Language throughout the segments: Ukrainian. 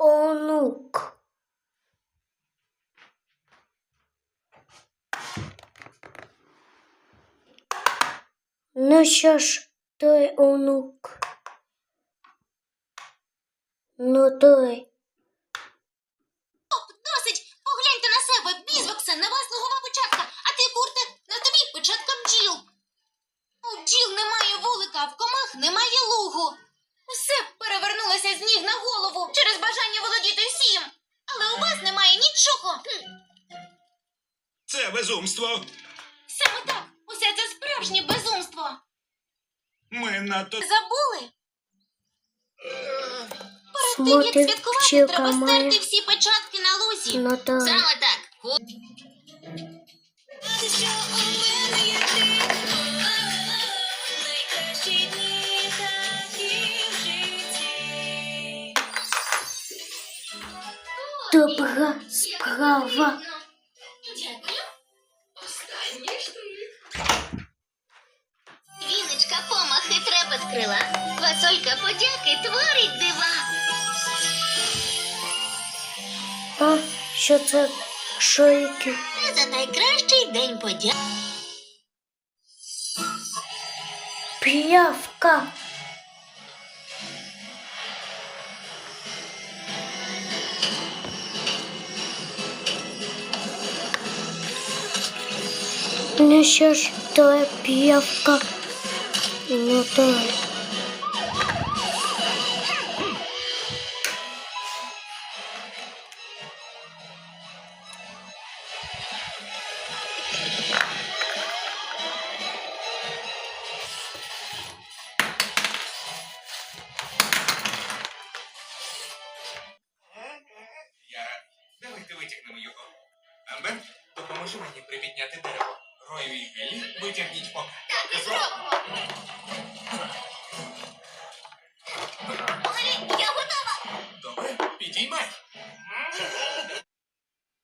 онук. Ну що ж, той онук. Ну той. Досить! Погляньте на себе, бізвоксе, на вас лугова печатка, а ти, курте, на тобі печатка бджіл. У бджіл немає вулика, в комах немає лугу. Все перевернулося з ніг на голову через бажання володіти всім. Але у вас немає нічого. Це безумство. Саме так, усе це справжнє безумство. Ми надто Забули? Перед тим, Смотрит як святкувати, треба моя. стерти всі печатки на лузі. Ну той. Саме так. Добра справа. Віночка помахи трепет крила. Фасолька подяки творить дива. А що це шойки? За найкращий день подяки. П'явка. Ну що ж, то є п'явка. Ну то. є. Я. Давайте витягнемо його. Амбер, допоможи мені припідняти дерево. Рою і Гелі витягніть поки. Так, і зробимо. Оглі, я готова. Добре, підіймай.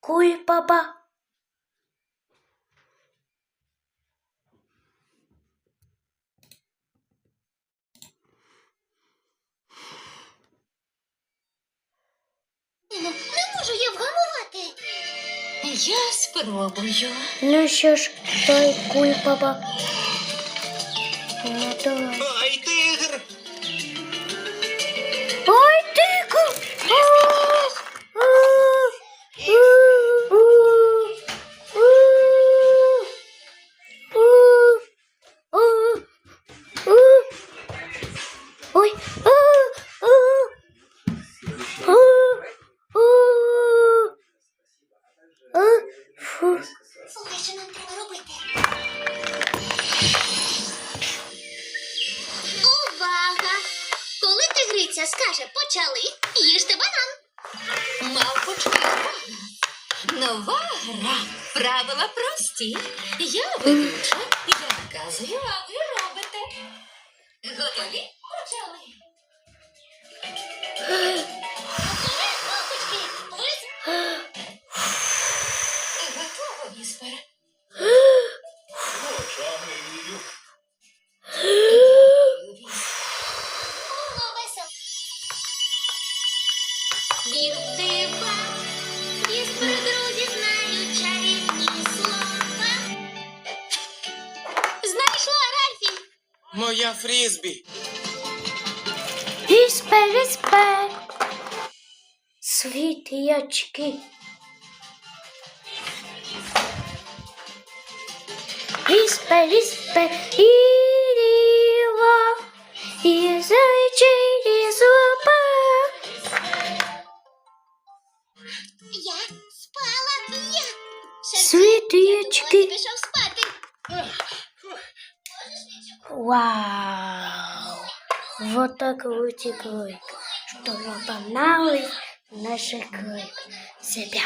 Кульбаба. Я спробую. Ну що ж, то є кульбаба. Ну є. Ой, тигр! Ой, Увага! Коли тигриця скаже почали, їжте банан. Мавпочки! Нова гра. Правила прості. Я ведуча, я вказую, а ви робите. Готові? Почали. Вір в дива, Віспер, друзі, знають чарівні слова. Знайшла, Ральфі. Моя фрізбі. Віспе, віспе. Світячки. Віспе, віспе, і ріва, діточки. Пішов спати. Вау! Вот такой теплой, что мы погнали наших себя.